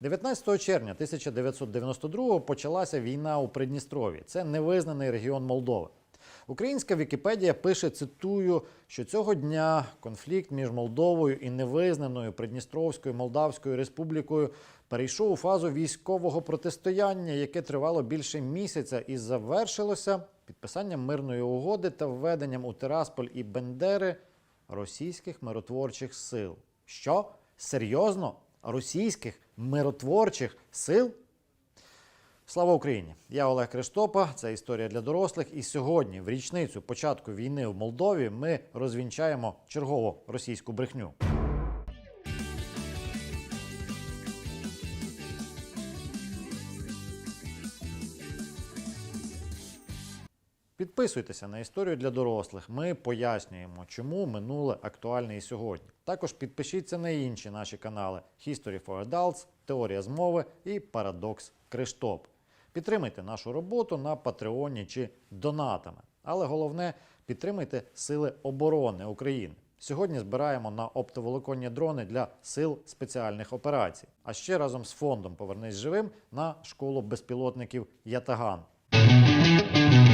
19 червня 1992 почалася війна у Придністров'ї. Це невизнаний регіон Молдови. Українська Вікіпедія пише, цитую, що цього дня конфлікт між Молдовою і невизнаною Придністровською Молдавською Республікою перейшов у фазу військового протистояння, яке тривало більше місяця і завершилося підписанням мирної угоди та введенням у Тирасполь і Бендери російських миротворчих сил. Що? Серйозно? Російських миротворчих сил? Слава Україні! Я Олег Криштопа. Це історія для дорослих. І сьогодні, в річницю початку війни в Молдові, ми розвінчаємо чергову російську брехню. Підписуйтеся на історію для дорослих. Ми пояснюємо, чому минуле актуальне і сьогодні. Також підпишіться на інші наші канали History for Adults, Теорія змови і Парадокс Криштоп. Підтримайте нашу роботу на Патреоні чи донатами. Але головне підтримайте Сили оборони України. Сьогодні збираємо на оптоволоконні дрони для сил спеціальних операцій. А ще разом з фондом Повернись живим на школу безпілотників Ятаган.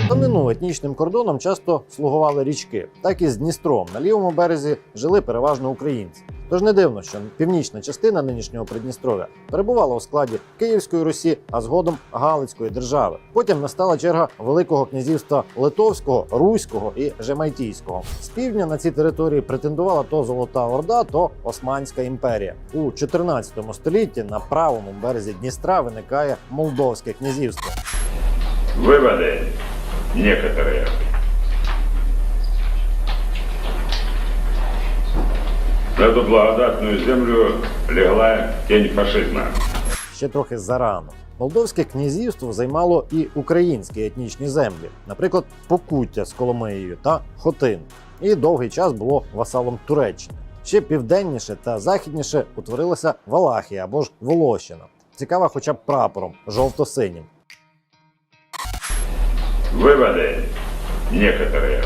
Давнину етнічним кордоном часто слугували річки, так і з Дністром на лівому березі жили переважно українці. Тож не дивно, що північна частина нинішнього Придністров'я перебувала у складі Київської Русі, а згодом Галицької держави. Потім настала черга Великого князівства Литовського, Руського і Жемайтійського. З півдня на ці території претендувала то Золота Орда, то Османська імперія. У 14 столітті на правому березі Дністра виникає Молдовське князівство. Выводы некоторые. На эту благодатную землю легла тень фашизма. ще трохи зарано. Молдовське князівство займало і українські етнічні землі, наприклад, Покуття з Коломиєю та Хотин, і довгий час було васалом Туреччини. Ще південніше та західніше утворилася Валахія або ж Волощина, цікава хоча б прапором жовто-синім Выводы некоторые.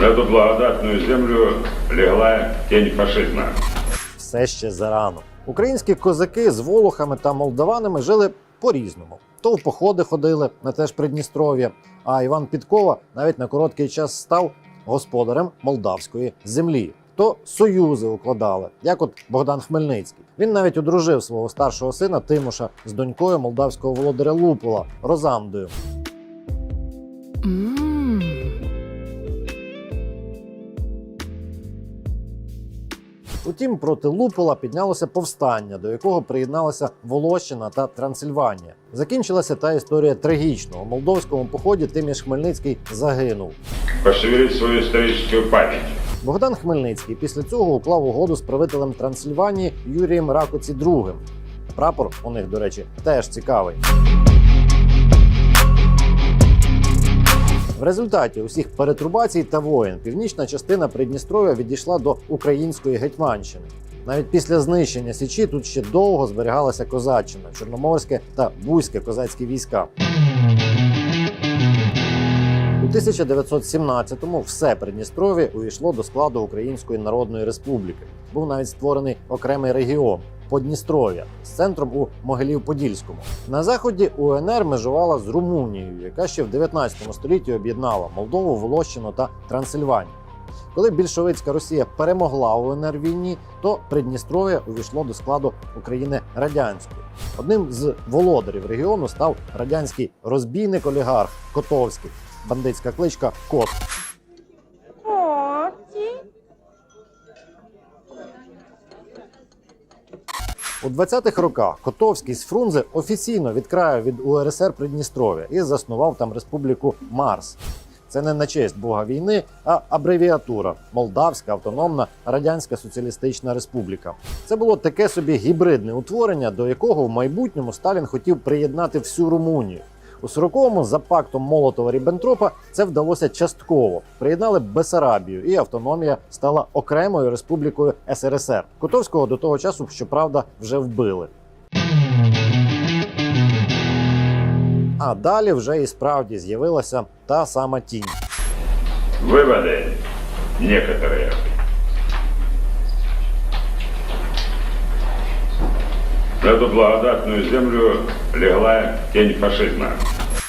На эту благодатную землю легла тень фашизма. все ще зарано. Українські козаки з волохами та молдаванами жили по-різному. То в походи ходили на теж Придністров'я, а Іван Підкова навіть на короткий час став господарем молдавської землі. То союзи укладали, як от Богдан Хмельницький. Він навіть одружив свого старшого сина Тимоша з донькою молдавського володаря Лупола Розамдою. Утім, проти Лупола піднялося повстання, до якого приєдналася Волощина та Трансильванія. Закінчилася та історія трагічно. У молдовському поході Тиміш Хмельницький загинув. Пошевелить свою историческую память. Богдан Хмельницький після цього уклав угоду з правителем Трансильванії Юрієм Ракоці II. Прапор у них, до речі, теж цікавий. В результаті усіх перетрубацій та воєн північна частина Придністров'я відійшла до української гетьманщини. Навіть після знищення Січі тут ще довго зберігалася козаччина, чорноморське та бузьке козацькі війська. У 1917-му все Придністров'я увійшло до складу Української Народної Республіки. Був навіть створений окремий регіон Подністров'я з центром у Могилів-Подільському. На заході УНР межувала з Румунією, яка ще в 19 столітті об'єднала Молдову, Волощину та Трансильванію. Коли більшовицька Росія перемогла УНР війні, то Придністров'я увійшло до складу України радянської. Одним з володарів регіону став радянський розбійник олігарх Котовський, бандитська кличка Кот. Коті. У 20-х роках Котовський з Фрунзе офіційно відкраїв від УРСР Придністров'я і заснував там республіку Марс. Це не на честь Бога війни, а абревіатура Молдавська Автономна Радянська Соціалістична Республіка. Це було таке собі гібридне утворення, до якого в майбутньому Сталін хотів приєднати всю Румунію. У 40-му за пактом Молотова Ріббентропа це вдалося частково. Приєднали Бесарабію, і автономія стала окремою республікою СРСР. Котовського до того часу, щоправда, вже вбили. А далі вже і справді з'явилася та сама тінь. Выводы некоторые. Эту благодатную землю лягла тень фашизма.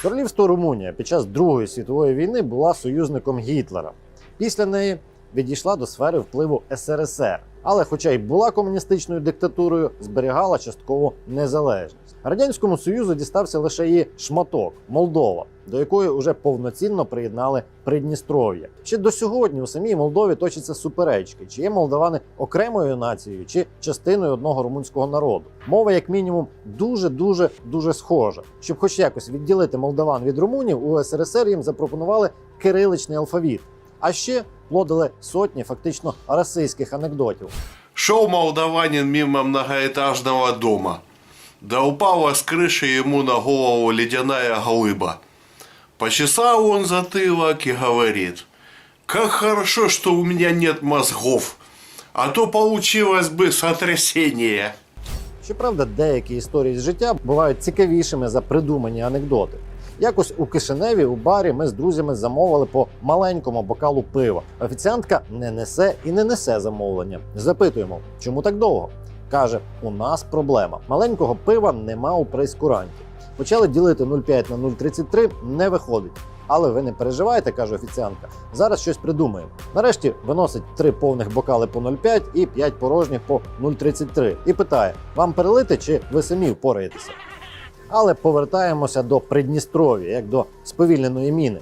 Королівство Румунія під час Другої світової війни була союзником Гітлера. Після неї відійшла до сфери впливу СРСР. Але, хоча й була комуністичною диктатурою, зберігала частково незалежність. Радянському Союзу дістався лише її шматок Молдова, до якої вже повноцінно приєднали Придністров'я. Ще до сьогодні у самій Молдові точаться суперечки, чи є молдавани окремою нацією, чи частиною одного румунського народу. Мова, як мінімум, дуже дуже дуже схожа. Щоб хоч якось відділити молдаван від румунів, у СРСР їм запропонували кириличний алфавіт. А ще плодили сотні фактично російських анекдотів. Шел молдаванин мимо многоэтажного дома. Да упала с крыши ему на голову ледяная глыба. Почесал он затылок и говорит, «Как хорошо, что у меня нет мозгов, а то получилось бы сотрясение». Щоправда, деякі історії з життя бувають цікавішими за придумані анекдоти. Якось у Кишиневі у барі ми з друзями замовили по маленькому бокалу пива. Офіціантка не несе і не несе замовлення. Запитуємо, чому так довго? Каже: у нас проблема. Маленького пива нема у прейскуранті. Почали ділити 0,5 на 0,33, не виходить. Але ви не переживайте, каже офіціантка. Зараз щось придумаємо. Нарешті виносить три повних бокали по 0,5 і 5 порожніх по 0,33 і питає: вам перелити чи ви самі впораєтеся? Але повертаємося до Придністров'я, як до сповільненої міни.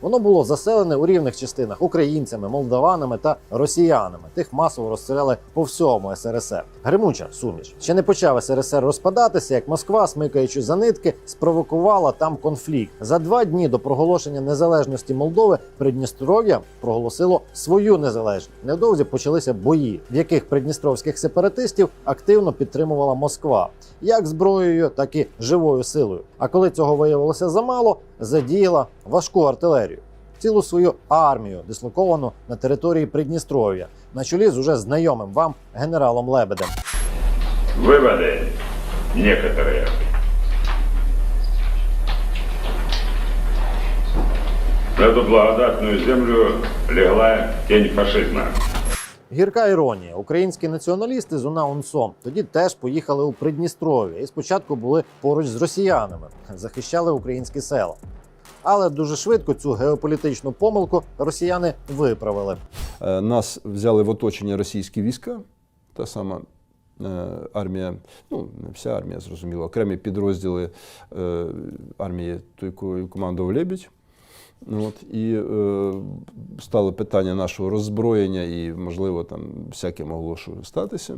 Воно було заселене у рівних частинах українцями, молдаванами та росіянами. Тих масово розстріляли по всьому СРСР. Гримуча суміш. Ще не почав СРСР розпадатися, як Москва, смикаючи за нитки, спровокувала там конфлікт. За два дні до проголошення незалежності Молдови Придністров'я проголосило свою незалежність. Невдовзі почалися бої, в яких придністровських сепаратистів активно підтримувала Москва, як зброєю, так і живою силою. А коли цього виявилося замало, задіяла важку артилерію. Цілу свою армію, дислоковану на території Придністров'я, на чолі з уже знайомим вам генералом Лебедем. Выводы некоторые. На эту благодатную землю легла тень фашизма. Гірка іронія. Українські націоналісти з УНА УНСО тоді теж поїхали у Придністров'я і спочатку були поруч з росіянами, захищали українські села. Але дуже швидко цю геополітичну помилку росіяни виправили. Е, Нас взяли в оточення російські війська, та сама е, армія, ну не вся армія, зрозуміло, окремі підрозділи е, армії, якою командував Лебідь. От, і е, стало питання нашого роззброєння, і, можливо, там всяке могло що статися.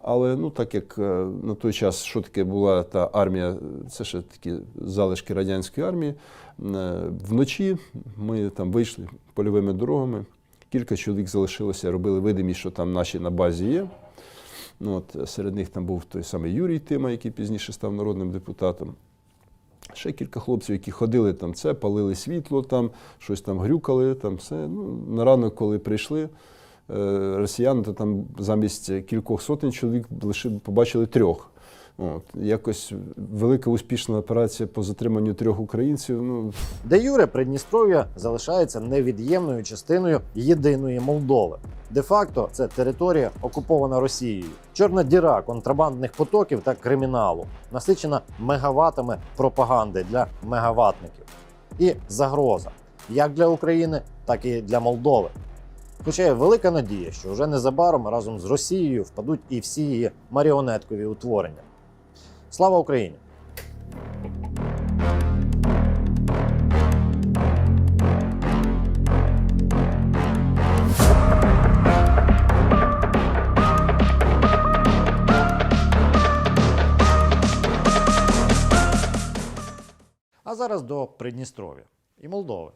Але ну, так як е, на той час, що таке була та армія, це ще такі залишки радянської армії, е, вночі ми там вийшли польовими дорогами. Кілька чоловік залишилося, робили видимість, що там наші на базі є. Ну, от, серед них там був той самий Юрій Тима, який пізніше став народним депутатом. Ще кілька хлопців, які ходили там це, палили світло, там, щось там грюкали. Там, все. Ну, на ранок, коли прийшли е, росіяни, то там замість кількох сотень чоловік лише побачили трьох. От, якось велика успішна операція по затриманню трьох українців. Ну, Де Юре Придністров'я залишається невід'ємною частиною єдиної Молдови. Де-факто це територія окупована Росією, чорна діра контрабандних потоків та криміналу, насичена мегаватами пропаганди для мегаватників. І загроза як для України, так і для Молдови. Хоча є велика надія, що вже незабаром разом з Росією впадуть і всі її маріонеткові утворення. Слава Україні! А зараз до Придністров'я і Молдови.